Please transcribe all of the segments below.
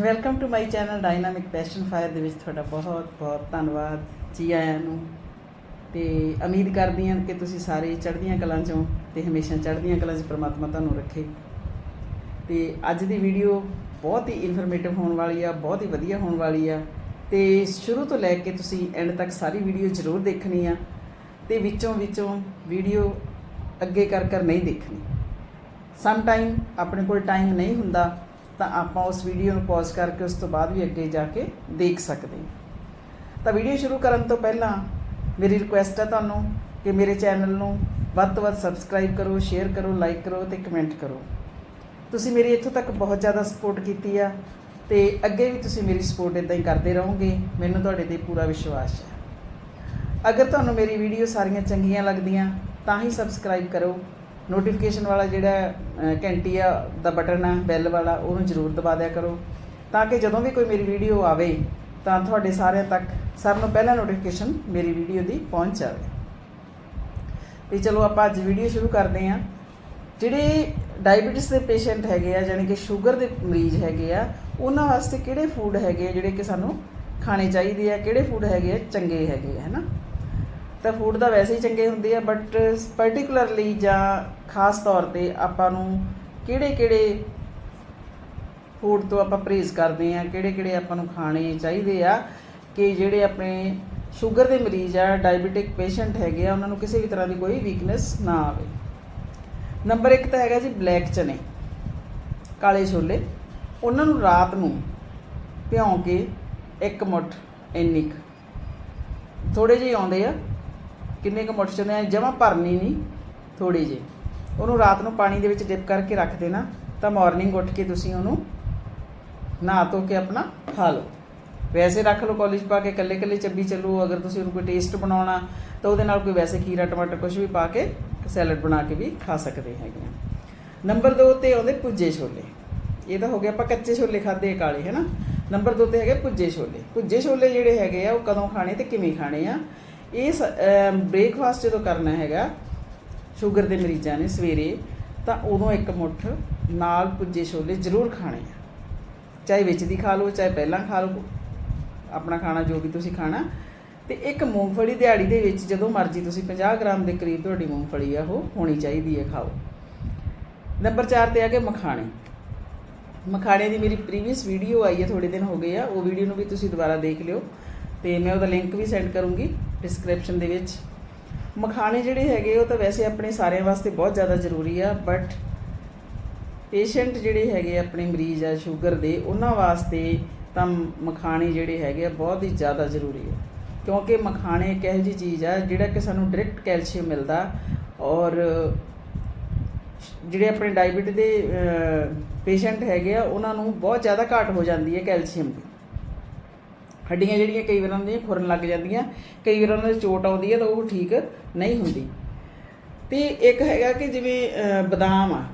Welcome to my channel dynamic passion fire ਦੇ ਵਿੱਚ ਤੁਹਾਡਾ ਬਹੁਤ ਬਹੁਤ ਧੰਨਵਾਦ ਜੀ ਆਇਆਂ ਨੂੰ। ਤੇ ਉਮੀਦ ਕਰਦੀ ਹਾਂ ਕਿ ਤੁਸੀਂ ਸਾਰੇ ਚੜ੍ਹਦੀਆਂ ਕਲਾਂ ਚੋਂ ਤੇ ਹਮੇਸ਼ਾ ਚੜ੍ਹਦੀਆਂ ਕਲਾਂ 'ਚ ਪ੍ਰਮਾਤਮਾ ਤੁਹਾਨੂੰ ਰੱਖੇ। ਤੇ ਅੱਜ ਦੀ ਵੀਡੀਓ ਬਹੁਤ ਹੀ ਇਨਫੋਰਮੇਟਿਵ ਹੋਣ ਵਾਲੀ ਆ, ਬਹੁਤ ਹੀ ਵਧੀਆ ਹੋਣ ਵਾਲੀ ਆ। ਤੇ ਸ਼ੁਰੂ ਤੋਂ ਲੈ ਕੇ ਤੁਸੀਂ ਐਂਡ ਤੱਕ ਸਾਰੀ ਵੀਡੀਓ ਜ਼ਰੂਰ ਦੇਖਣੀ ਆ। ਤੇ ਵਿੱਚੋਂ ਵਿੱਚੋਂ ਵੀਡੀਓ ਅੱਗੇ ਕਰ ਕਰ ਨਹੀਂ ਦੇਖਣੀ। ਸਮ ਟਾਈਮ ਆਪਣੇ ਕੋਲ ਟਾਈਮ ਨਹੀਂ ਹੁੰਦਾ। ਤਾਂ ਆਪਾਂ ਉਸ ਵੀਡੀਓ ਨੂੰ ਪੌਜ਼ ਕਰਕੇ ਉਸ ਤੋਂ ਬਾਅਦ ਵੀ ਅੱਗੇ ਜਾ ਕੇ ਦੇਖ ਸਕਦੇ ਤਾਂ ਵੀਡੀਓ ਸ਼ੁਰੂ ਕਰਨ ਤੋਂ ਪਹਿਲਾਂ ਮੇਰੀ ਰਿਕੁਐਸਟ ਹੈ ਤੁਹਾਨੂੰ ਕਿ ਮੇਰੇ ਚੈਨਲ ਨੂੰ ਵੱਧ ਤੋਂ ਵੱਧ ਸਬਸਕ੍ਰਾਈਬ ਕਰੋ ਸ਼ੇਅਰ ਕਰੋ ਲਾਈਕ ਕਰੋ ਤੇ ਕਮੈਂਟ ਕਰੋ। ਤੁਸੀਂ ਮੇਰੀ ਇੱਥੋਂ ਤੱਕ ਬਹੁਤ ਜ਼ਿਆਦਾ ਸਪੋਰਟ ਕੀਤੀ ਆ ਤੇ ਅੱਗੇ ਵੀ ਤੁਸੀਂ ਮੇਰੀ ਸਪੋਰਟ ਇਦਾਂ ਹੀ ਕਰਦੇ ਰਹੋਗੇ, ਮੈਨੂੰ ਤੁਹਾਡੇ ਤੇ ਪੂਰਾ ਵਿਸ਼ਵਾਸ ਹੈ। ਅਗਰ ਤੁਹਾਨੂੰ ਮੇਰੀ ਵੀਡੀਓ ਸਾਰੀਆਂ ਚੰਗੀਆਂ ਲੱਗਦੀਆਂ, ਤਾਂ ਹੀ ਸਬਸਕ੍ਰਾਈਬ ਕਰੋ। ਨੋਟੀਫਿਕੇਸ਼ਨ ਵਾਲਾ ਜਿਹੜਾ ਘੰਟੀ ਆ, ਦਾ ਬਟਨ ਆ ਬੈਲ ਵਾਲਾ, ਉਹਨੂੰ ਜ਼ਰੂਰ ਦਬਾ ਦਿਆ ਕਰੋ। ਤਾਂ ਕਿ ਜਦੋਂ ਵੀ ਕੋਈ ਮੇਰੀ ਵੀਡੀਓ ਆਵੇ, ਤਾਂ ਤੁਹਾਡੇ ਸਾਰਿਆਂ ਤੱਕ ਸਾਰਿਆਂ ਨੂੰ ਪਹਿਲਾਂ ਨੋਟੀਫਿਕੇਸ਼ਨ ਮੇਰੀ ਵੀਡੀਓ ਦੀ ਪਹੁੰਚ ਜਾਵੇ। ਤੇ ਚਲੋ ਆਪਾਂ ਅੱਜ ਵੀਡੀਓ ਸ਼ੁਰੂ ਕਰਦੇ ਹਾਂ। ਜਿਹੜੇ ਡਾਇਬੀਟਿਸ ਦੇ ਪੇਸ਼ੈਂਟ ਹੈਗੇ ਆ ਯਾਨੀ ਕਿ ਸ਼ੂਗਰ ਦੇ ਮਰੀਜ਼ ਹੈਗੇ ਆ, ਉਹਨਾਂ ਵਾਸਤੇ ਕਿਹੜੇ ਫੂਡ ਹੈਗੇ ਆ ਜਿਹੜੇ ਕਿ ਸਾਨੂੰ ਖਾਣੇ ਚਾਹੀਦੇ ਆ, ਕਿਹੜੇ ਫੂਡ ਹੈਗੇ ਆ, ਚੰਗੇ ਹੈਗੇ ਆ, ਹੈਨਾ? ਤਾਂ ਫੂਡ ਤਾਂ ਵੈਸੇ ਹੀ ਚੰਗੇ ਹੁੰਦੇ ਆ ਬਟ ਪਾਰਟਿਕੂਲਰਲੀ ਜਾਂ ਖਾਸ ਤੌਰ ਤੇ ਆਪਾਂ ਨੂੰ ਕਿਹੜੇ ਕਿਹੜੇ ਫੂਡ ਤੋਂ ਆਪਾਂ ਪਰਹੇਜ਼ ਕਰਦੇ ਆ, ਕਿਹੜੇ ਕਿਹੜੇ ਆਪਾਂ ਨੂੰ ਖਾਣੇ ਚਾਹੀਦੇ ਆ ਕਿ ਜਿਹੜੇ ਆਪਣੇ ਸ਼ੂਗਰ ਦੇ ਮਰੀਜ਼ ਆ ਡਾਇਬੀਟਿਕ ਪੇਸ਼ੈਂਟ ਹੈਗੇ ਆ, ਉਹਨਾਂ ਨੂੰ ਕਿਸੇ ਵੀ ਤਰ੍ਹਾਂ ਦੀ ਕੋਈ ਵੀਕਨੈਸ ਨਾ ਆਵੇ। ਨੰਬਰ 1 ਤਾਂ ਹੈਗਾ ਜੀ ਬਲੈਕ ਚਨੇ, ਕਾਲੇ ਛੋਲੇ। ਉਹਨਾਂ ਨੂੰ ਰਾਤ ਨੂੰ ਭਿਉਂ ਕੇ ਇੱਕ ਮੁੱਠ ਇੰਨੀ ਕੁ ਥੋੜੇ ਜਿਹੇ ਆਉਂਦੇ ਆ ਕਿੰਨੇ ਕੁ ਮੁੱਠ ਚਨੇ ਆ? ਜਮਾ ਭਰਨੀ ਨਹੀਂ ਥੋੜੇ ਜਿਹੇ। ਉਹਨੂੰ ਰਾਤ ਨੂੰ ਪਾਣੀ ਦੇ ਵਿੱਚ ਡਿਪ ਕਰਕੇ ਰੱਖ ਦੇਣਾ, ਤਾਂ ਮਾਰਨਿੰਗ ਉੱਠ ਕੇ ਤੁਸੀਂ ਉਹਨੂੰ ਨਹਾ ਧੋ ਕੇ ਆਪਣਾ ਖਾ ਲਓ। ਵੈਸੇ ਰੱਖ ਲਓ ਕਾਲਜ ਪਾ ਕੇ, ਇਕੱਲੇ ਇਕੱਲੇ ਚੱਬੀ ਚੱਲੋ, ਅਗਰ ਤੁਸੀਂ ਉਹਨੂੰ ਕੋਈ ਟੇਸਟ ਬਣਾਉਣਾ, ਤਾਂ ਉਹਦੇ ਨਾਲ ਕੋਈ ਵੈਸੇ ਖੀਰਾ, ਟਮਾਟਰ ਕੁਝ ਵੀ ਪਾ ਕੇ ਸੈਲਡ ਬਣਾ ਕੇ ਵੀ ਖਾ ਸਕਦੇ ਹੈਗੇ ਆ। ਨੰਬਰ 2 ਤੇ ਆਉਂਦੇ ਭੁੱਜੇ ਛੋਲੇ। ਇਹ ਤਾਂ ਹੋ ਗਿਆ ਆਪਾਂ ਕੱਚੇ ਛੋਲੇ ਖਾਦੇ ਕਾਲੇ, ਹੈ ਨਾ? ਨੰਬਰ 2 ਤੇ ਹੈਗੇ ਭੁੱਜੇ ਛੋਲੇ। ਭੁੱਜੇ ਛੋਲੇ ਜਿਹੜੇ ਹੈਗੇ ਆ, ਉਹ ਕਦੋਂ ਖਾਣੇ ਤੇ ਕਿਵੇਂ ਖਾਣੇ ਆ? ਇਹ ਬ੍ਰੇਕਫਾਸਟ ਜਦੋਂ ਕਰਨਾ ਹੈਗਾ ਸ਼ੂਗਰ ਦੇ ਮਰੀਜ਼ਾਂ ਨੇ ਸਵੇਰੇ, ਤਾਂ ਉਦੋਂ ਇੱਕ ਮੁੱਠ ਨਾਲ ਪੁੱਜੇ ਛੋਲੇ ਜ਼ਰੂਰ ਖਾਣੇ ਆ। ਚਾਹੇ ਵਿੱਚ ਦੀ ਖਾ ਲਓ, ਚਾਹੇ ਪਹਿਲਾਂ ਖਾ ਲਓ, ਆਪਣਾ ਖਾਣਾ ਜੋ ਵੀ ਤੁਸੀਂ ਖਾਣਾ। ਤੇ ਇੱਕ ਮੂੰਗਫਲੀ ਦਿਹਾੜੀ ਦੇ ਵਿੱਚ ਜਦੋਂ ਮਰਜ਼ੀ ਤੁਸੀਂ 50 ਗ੍ਰਾਮ ਦੇ ਕਰੀਬ ਤੁਹਾਡੀ ਮੂੰਗਫਲੀ ਆ, ਉਹ ਹੋਣੀ ਚਾਹੀਦੀ ਹੈ ਖਾਓ। ਨੰਬਰ 4 ਤੇ ਆ ਕੇ ਮਖਾਣੇ। ਮਖਾਣੇ ਦੀ ਮੇਰੀ ਪ੍ਰੀਵੀਅਸ ਵੀਡੀਓ ਆਈ ਹੈ ਥੋੜੇ ਦਿਨ ਹੋ ਗਏ ਆ, ਉਹ ਵੀਡੀਓ ਨੂੰ ਵੀ ਤੁਸੀਂ ਦੁਬਾਰਾ ਦੇਖ ਲਿਓ। ਤੇ ਮੈਂ ਉਹਦਾ ਲਿੰਕ ਵੀ ਸੈਂਡ ਕਰੂੰਗੀ। ਡਿਸਕ੍ਰਿਪਸ਼ਨ ਦੇ ਵਿੱਚ। ਮਖਾਣੇ ਜਿਹੜੇ ਹੈਗੇ, ਉਹ ਤਾਂ ਵੈਸੇ ਆਪਣੇ ਸਾਰਿਆਂ ਵਾਸਤੇ ਬਹੁਤ ਜ਼ਿਆਦਾ ਜ਼ਰੂਰੀ ਆ ਬਟ ਪੇਸ਼ੈਂਟ ਜਿਹੜੇ ਹੈਗੇ ਆਪਣੇ ਮਰੀਜ਼ ਆ ਸ਼ੂਗਰ ਦੇ, ਉਹਨਾਂ ਵਾਸਤੇ ਤਾਂ ਮਖਾਣੇ ਜਿਹੜੇ ਹੈਗੇ ਆ, ਬਹੁਤ ਹੀ ਜ਼ਿਆਦਾ ਜ਼ਰੂਰੀ ਆ। ਕਿਉਂਕਿ ਮਖਾਣੇ ਇੱਕ ਇਹੋ ਜਿਹੀ ਚੀਜ਼ ਆ, ਜਿਹੜਾ ਕਿ ਸਾਨੂੰ ਡਾਇਰੈਕਟ ਕੈਲਸ਼ੀਅਮ ਮਿਲਦਾ, ਔਰ ਜਿਹੜੇ ਆਪਣੇ ਡਾਇਬੀਟਿਸ ਦੇ ਪੇਸ਼ੈਂਟ ਹੈਗੇ ਆ, ਉਹਨਾਂ ਨੂੰ ਬਹੁਤ ਜ਼ਿਆਦਾ ਘਾਟ ਹੋ ਜਾਂਦੀ ਹੈ ਕੈਲਸ਼ੀਅਮ ਦੀ। ਹੱਡੀਆਂ ਜਿਹੜੀਆਂ ਕਈ ਵਾਰ ਉਹਨਾਂ ਦੀਆਂ ਖੁਰਨ ਲੱਗ ਜਾਂਦੀਆਂ, ਕਈ ਵਾਰ ਉਹਨਾਂ ਦੇ ਚੋਟ ਆਉਂਦੀ ਹੈ ਤਾਂ ਉਹ ਠੀਕ ਨਹੀਂ ਹੁੰਦੀ। ਤੇ ਇੱਕ ਹੈਗਾ ਕਿ ਜਿਵੇਂ ਬਦਾਮ ਆ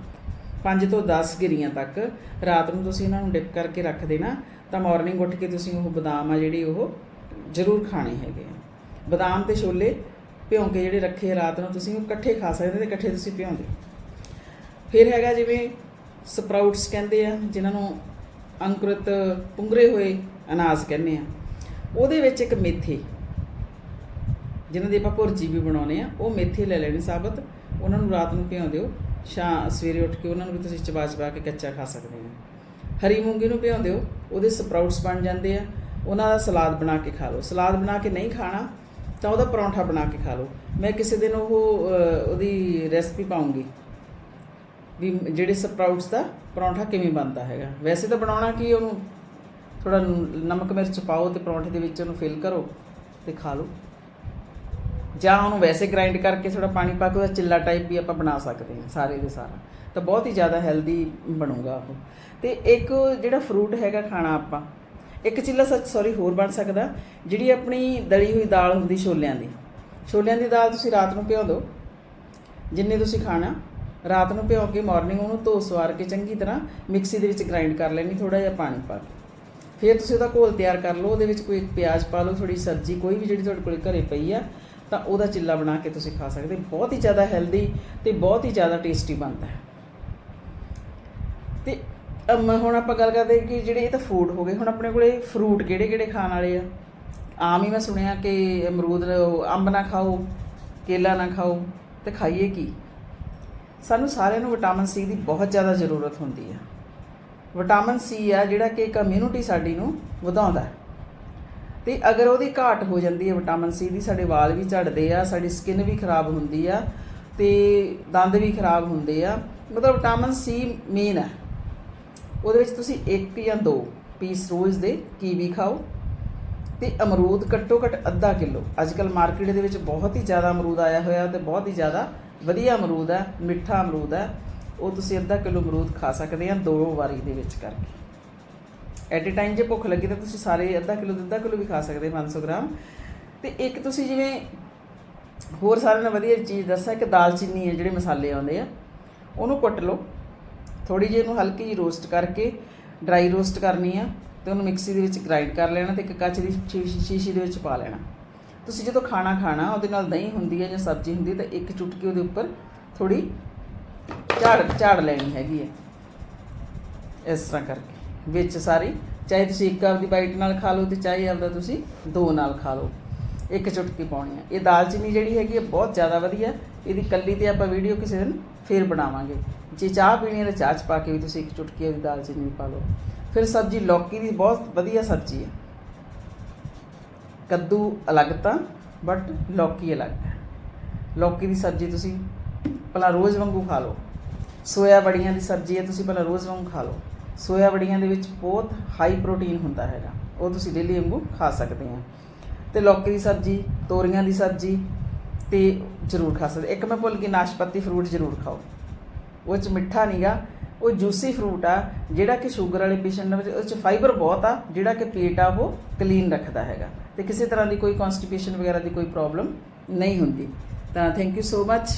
5 ਤੋਂ 10 ਗਿਰੀਆਂ ਤੱਕ ਰਾਤ ਨੂੰ ਤੁਸੀਂ ਇਹਨਾਂ ਨੂੰ ਡਿਪ ਕਰਕੇ ਰੱਖ ਦੇਣਾ, ਤਾਂ ਮਾਰਨਿੰਗ ਉੱਠ ਕੇ ਤੁਸੀਂ ਉਹ ਬਦਾਮ ਆ ਜਿਹੜੀ ਉਹ ਜ਼ਰੂਰ ਖਾਣੇ ਹੈਗੇ ਆ। ਬਦਾਮ ਤੇ ਛੋਲੇ ਭਿਉਂ ਕੇ ਜਿਹੜੇ ਰੱਖੇ ਰਾਤ ਨੂੰ ਤੁਸੀਂ ਉਹ ਇਕੱਠੇ ਖਾ ਸਕਦੇ ਤੇ ਇਕੱਠੇ ਤੁਸੀਂ ਭਿਉਂਦੇ। ਫਿਰ ਹੈਗਾ ਜਿਵੇਂ ਸਪਰਾਊਟਸ ਕਹਿੰਦੇ ਆ, ਜਿਨ੍ਹਾਂ ਨੂੰ ਅੰਕੁਰਿਤ ਪੁੰਗਰੇ ਹੋਏ ਅਨਾਜ ਕਹਿੰਦੇ ਆ। ਉਹਦੇ ਵਿੱਚ ਇੱਕ ਮੇਥੀ, ਜਿਹਨਾਂ ਦੀ ਆਪਾਂ ਭੁਰਜੀ ਵੀ ਬਣਾਉਨੇ ਆ ਉਹ ਮੇਥੇ ਲੈ ਲੈਣੀ ਸਾਬਤ। ਉਹਨਾਂ ਨੂੰ ਰਾਤ ਨੂੰ ਭਿਉਂ ਦਿਓ। ਸ਼ਾਮ, ਸਵੇਰੇ ਉੱਠ ਕੇ ਉਹਨਾਂ ਨੂੰ ਵੀ ਤੁਸੀਂ ਚਬਾ ਚਬਾ ਕੇ ਕੱਚਾ ਖਾ ਸਕਦੇ ਹੋ। ਹਰੀ ਮੂੰਗੀ ਨੂੰ ਭਿਉਂ ਦਿਓ, ਉਹਦੇ ਸਪਰਾਊਟਸ ਬਣ ਜਾਂਦੇ ਆ। ਉਹਨਾਂ ਦਾ ਸਲਾਦ ਬਣਾ ਕੇ ਖਾ ਲਓ। ਸਲਾਦ ਬਣਾ ਕੇ ਨਹੀਂ ਖਾਣਾ, ਤਾਂ ਉਹਦਾ ਪਰੌਂਠਾ ਬਣਾ ਕੇ ਖਾ ਲਓ। ਮੈਂ ਕਿਸੇ ਦਿਨ ਉਹ ਉਹਦੀ ਰੈਸਪੀ ਪਾਉਂਗੀ। ਵੀ ਜਿਹੜੇ ਸਪਰਾਊਟਸ ਦਾ ਪਰੌਂਠਾ ਕਿਵੇਂ ਬਣਦਾ ਹੈਗਾ। ਵੈਸੇ ਤਾਂ ਬਣਾਉਣਾ ਕੀ ਉਹਨੂੰ? ਥੋੜਾ ਨਮਕ ਮਿਰਚ ਪਾਓ ਤੇ ਪਰੌਂਠੇ ਦੇ ਵਿੱਚ ਉਹਨੂੰ ਫਿਲ ਕਰੋ ਤੇ ਖਾ ਲਓ। ਜਾਂ ਉਹਨੂੰ ਵੈਸੇ ਗ੍ਰਾਈਂਡ ਕਰਕੇ ਥੋੜਾ ਪਾਣੀ ਪਾ ਕੇ ਉਹਦਾ ਚਿੱਲਾ ਟਾਈਪ ਵੀ ਆਪਾਂ ਬਣਾ ਸਕਦੇ ਹਾਂ ਸਾਰੇ ਦੇ ਸਾਰਾ। ਤਾਂ ਬਹੁਤ ਹੀ ਜ਼ਿਆਦਾ ਹੈਲਦੀ ਬਣੂਗਾ ਉਹ। ਤੇ ਇੱਕ ਜਿਹੜਾ ਫਰੂਟ ਹੈਗਾ ਖਾਣਾ ਆਪਾਂ, ਇੱਕ ਚਿੱਲਾ ਸੱਚ ਸੌਰੀ ਹੋਰ ਬਣ ਸਕਦਾ, ਜਿਹੜੀ ਆਪਣੀ ਦਲੀ ਹੋਈ ਦਾਲ ਹੁੰਦੀ ਛੋਲਿਆਂ ਦੀ। ਛੋਲਿਆਂ ਦੀ ਦਾਲ ਤੁਸੀਂ ਰਾਤ ਨੂੰ ਭਿਓ ਦਿਓ, ਜਿੰਨੇ ਤੁਸੀਂ ਖਾਣਾ, ਰਾਤ ਨੂੰ ਭਿਓ ਕੇ ਮਾਰਨਿੰਗ ਉਹਨੂੰ ਧੋ ਸਵਾਰ ਕੇ ਚੰਗੀ ਤਰ੍ਹਾਂ ਮਿਕਸੀ ਦੇ ਵਿੱਚ ਗ੍ਰਾਈਂਡ ਕਰ ਲੈਣੀ ਥੋੜਾ ਜਿਹਾ ਪਾਣੀ ਪਾ ਕੇ। ਫਿਰ ਤੁਸੀਂ ਉਹਦਾ ਘੋਲ ਤਿਆਰ ਕਰ ਲਓ, ਉਹਦੇ ਵਿੱਚ ਕੋਈ ਪਿਆਜ਼ ਪਾ ਲਓ ਥੋੜੀ ਸਬਜ਼ੀ, ਕੋਈ ਵੀ ਜਿਹੜੀ ਤੁਹਾਡੇ ਕੋਲ ਘਰੇ ਪਈ ਆ, ਤਾਂ ਉਹਦਾ ਚਿੱਲਾ ਬਣਾ ਕੇ ਤੁਸੀਂ ਖਾ ਸਕਦੇ ਬਹੁਤ ਹੀ ਜ਼ਿਆਦਾ ਹੈਲਦੀ ਤੇ ਬਹੁਤ ਹੀ ਜ਼ਿਆਦਾ ਟੇਸਟੀ ਬਣਦਾ ਹੈ। ਤੇ, ਅਮ, ਹੁਣ ਆਪਾਂ ਗੱਲ ਕਰਦੇ ਕਿ ਜਿਹੜੇ ਇਹ ਤਾਂ ਫੂਡ ਹੋ ਗਏ, ਹੁਣ ਆਪਣੇ ਕੋਲੇ ਫਰੂਟ ਕਿਹੜੇ ਕਿਹੜੇ ਖਾਣ ਵਾਲੇ ਆ? ਆਮ ਹੀ ਮੈਂ ਸੁਣਿਆ ਕਿ ਅਮਰੂਦ, ਅੰਬ ਨਾ ਖਾਓ, ਕੇਲਾ ਨਾ ਖਾਓ, ਤੇ ਖਾਈਏ ਕੀ? ਸਾਨੂੰ ਸਾਰਿਆਂ ਨੂੰ ਵਿਟਾਮਿਨ ਸੀ ਦੀ ਬਹੁਤ ਜ਼ਿਆਦਾ ਜ਼ਰੂਰਤ ਹੁੰਦੀ ਆ। ਵਿਟਾਮਿਨ ਸੀ ਆ ਜਿਹੜਾ ਕਿ ਕਮਿਊਨਿਟੀ ਸਾਡੀ ਨੂੰ ਵਧਾਉਂਦਾ ਹੈ। ਤੇ ਅਗਰ ਉਹਦੀ ਘਾਟ ਹੋ ਜਾਂਦੀ ਹੈ ਵਿਟਾਮਿਨ ਸੀ ਦੀ, ਸਾਡੇ ਵਾਲ ਵੀ ਝੜਦੇ ਆ, ਸਾਡੀ ਸਕਿਨ ਵੀ ਖਰਾਬ ਹੁੰਦੀ ਆ ਤੇ ਦੰਦ ਵੀ ਖਰਾਬ ਹੁੰਦੇ ਆ, ਮਤਲਬ ਵਿਟਾਮਿਨ ਸੀ ਮੇਨ ਹੈ ਉਹਦੇ ਵਿੱਚ ਤੁਸੀਂ ਇੱਕ ਜਾਂ ਦੋ ਪੀਸ ਰੋਜ਼ ਦੇ ਕੀਵੀ ਖਾਓ ਤੇ ਅਮਰੂਦ ਘੱਟੋ ਘੱਟ ਅੱਧਾ ਕਿਲੋ। ਅੱਜ ਕੱਲ ਮਾਰਕੀਟ ਦੇ ਵਿੱਚ ਬਹੁਤ ਹੀ ਜ਼ਿਆਦਾ ਅਮਰੂਦ ਆਇਆ ਹੋਇਆ ਤੇ ਬਹੁਤ ਹੀ ਜ਼ਿਆਦਾ ਵਧੀਆ ਅਮਰੂਦ ਹੈ ਮਿੱਠਾ ਅਮਰੂਦ ਹੈ ਉਹ ਤੁਸੀਂ ਅੱਧਾ ਕਿਲੋ ਅਮਰੂਦ ਖਾ ਸਕਦੇ ਆ ਦੋ ਵਾਰੀ ਦੇ ਵਿੱਚ ਕਰਕੇ। ਐਟ ਅ ਟਾਈਮ ਜੇ ਭੁੱਖ ਲੱਗੀ ਤਾਂ ਤੁਸੀਂ ਸਾਰੇ ਅੱਧਾ ਕਿਲੋ ਅੱਧਾ ਕਿਲੋ ਵੀ ਖਾ ਸਕਦੇ 500 ਗ੍ਰਾਮ। ਤੇ ਇੱਕ ਤੁਸੀਂ ਜਿਵੇਂ ਹੋਰ ਸਾਰਿਆਂ ਨਾਲ ਵਧੀਆ ਚੀਜ਼ ਦੱਸਾਂ ਕਿ ਦਾਲਚੀਨੀ ਹੈ ਜਿਹੜੇ ਮਸਾਲੇ ਆਉਂਦੇ ਆ, ਉਹਨੂੰ ਕੁੱਟ ਲਓ। ਥੋੜੀ ਜਿਹੀ ਇਹਨੂੰ ਹਲਕੀ ਜਿਹੀ ਰੋਸਟ ਕਰਕੇ, ਡਰਾਈ ਰੋਸਟ ਕਰਨੀ ਆ ਤੇ ਉਹਨੂੰ ਮਿਕਸੀ ਦੇ ਵਿੱਚ ਗ੍ਰਾਈਂਡ ਕਰ ਲੈਣਾ ਤੇ ਇੱਕ ਕੱਚ ਦੀ ਸ਼ੀ- ਸ਼ੀਸ਼ੀ ਦੇ ਵਿੱਚ ਪਾ ਲੈਣਾ। ਤੁਸੀਂ ਜਦੋਂ ਖਾਣਾ ਖਾਣਾ, ਉਹਦੇ ਨਾਲ ਦਹੀਂ ਹੁੰਦੀ ਹੈ ਜਾਂ ਸਬਜ਼ੀ ਹੁੰਦੀ ਤਾਂ ਇੱਕ ਚੁਟਕੀ ਉਹਦੇ ਉੱਪਰ ਥੋੜੀ ਝਾੜ ਝਾੜ ਲੈਣੀ ਹੈਗੀ ਹੈ। ਇਸ ਤਰ੍ਹਾਂ ਕਰਕੇ। ਵਿੱਚ ਸਾਰੀ, ਚਾਹੇ ਤੁਸੀਂ ਇੱਕ ਆਪਦੀ ਬਾਈਟ ਨਾਲ ਖਾ ਲਓ ਤੇ ਚਾਹੇ ਆਪਦਾ ਤੁਸੀਂ ਦੋ ਨਾਲ ਖਾ ਲਓ। ਇੱਕ ਚੁਟਕੀ ਪਾਉਣੀ ਹੈ। ਇਹ ਦਾਲਚੀਨੀ ਜਿਹੜੀ ਹੈਗੀ ਹੈ, ਬਹੁਤ ਜ਼ਿਆਦਾ ਵਧੀਆ। ਇਹਦੀ ਕੱਲੀ ਤੇ ਆਪਾਂ ਵੀਡੀਓ ਕਿਸੇ ਦਿਨ ਫੇਰ ਬਣਾਵਾਂਗੇ। ਜੇ ਚਾਹ ਪੀਣੀ ਹੈ ਤਾਂ ਚਾਹ ਚ ਪਾ ਕੇ ਵੀ ਤੁਸੀਂ ਇੱਕ ਚੁਟਕੀ ਉਹਦੀ ਦਾਲਚੀਨੀ ਪਾ ਲਓ। ਫਿਰ ਸਬਜ਼ੀ ਲੌਕੀ ਦੀ ਬਹੁਤ ਵਧੀਆ ਸਬਜ਼ੀ ਹੈ। ਕੱਦੂ ਅਲੱਗ ਤਾਂ ਬਟ ਲੌਕੀ ਅਲੱਗ ਹੈ। ਲੌਕੀ ਦੀ ਸਬਜ਼ੀ ਤੁਸੀਂ ਭਲਾ ਰੋਜ਼ ਵਾਂਗੂ ਖਾ ਲਓ। ਸੋਇਆ ਬੜੀਆਂ ਦੀ ਸਬਜ਼ੀ ਹੈ, ਤੁਸੀਂ ਭਲਾ ਰੋਜ਼ ਵਾਂਗੂ ਖਾ ਲਓ। ਸੋਇਆ ਬੜੀਆਂ ਦੇ ਵਿੱਚ ਬਹੁਤ ਹਾਈ ਪ੍ਰੋਟੀਨ ਹੁੰਦਾ ਹੈਗਾ। ਉਹ ਤੁਸੀਂ ਡੇਲੀ ਵਾਂਗੂ ਖਾ ਸਕਦੇ ਆ ਤੇ ਲੌਕੀ ਦੀ ਸਬਜ਼ੀ, ਤੋਰੀਆਂ ਦੀ ਸਬਜ਼ੀ ਤੇ ਜ਼ਰੂਰ ਖਾ ਸਕਦੇ। ਇੱਕ ਮੈਂ ਭੁੱਲ ਗਈ, ਨਾਸ਼ਪਤੀ ਫਰੂਟ ਜ਼ਰੂਰ ਖਾਓ। ਉਹ ਚ ਮਿੱਠਾ ਨਹੀਂਗਾ ਉਹ ਜੂਸੀ ਫਰੂਟ ਆ, ਜਿਹੜਾ ਕਿ ਸ਼ੂਗਰ ਵਾਲੇ ਪੇਸ਼ੈਂਟ ਵਿੱਚ ਉਹ ਚ ਫਾਈਬਰ ਬਹੁਤ ਆ, ਜਿਹੜਾ ਕਿ ਪੇਟ ਆ, ਉਹ ਕਲੀਨ ਰੱਖਦਾ ਹੈਗਾ। ਤੇ ਕਿਸੇ ਤਰ੍ਹਾਂ ਦੀ ਕੋਈ ਕਨਸਟੀਪੇਸ਼ਨ ਵਗੈਰਾ ਦੀ ਕੋਈ ਪ੍ਰੋਬਲਮ ਨਹੀਂ ਹੁੰਦੀ। ਤਾਂ ਥੈਂਕ ਯੂ ਸੋ ਮੱਚ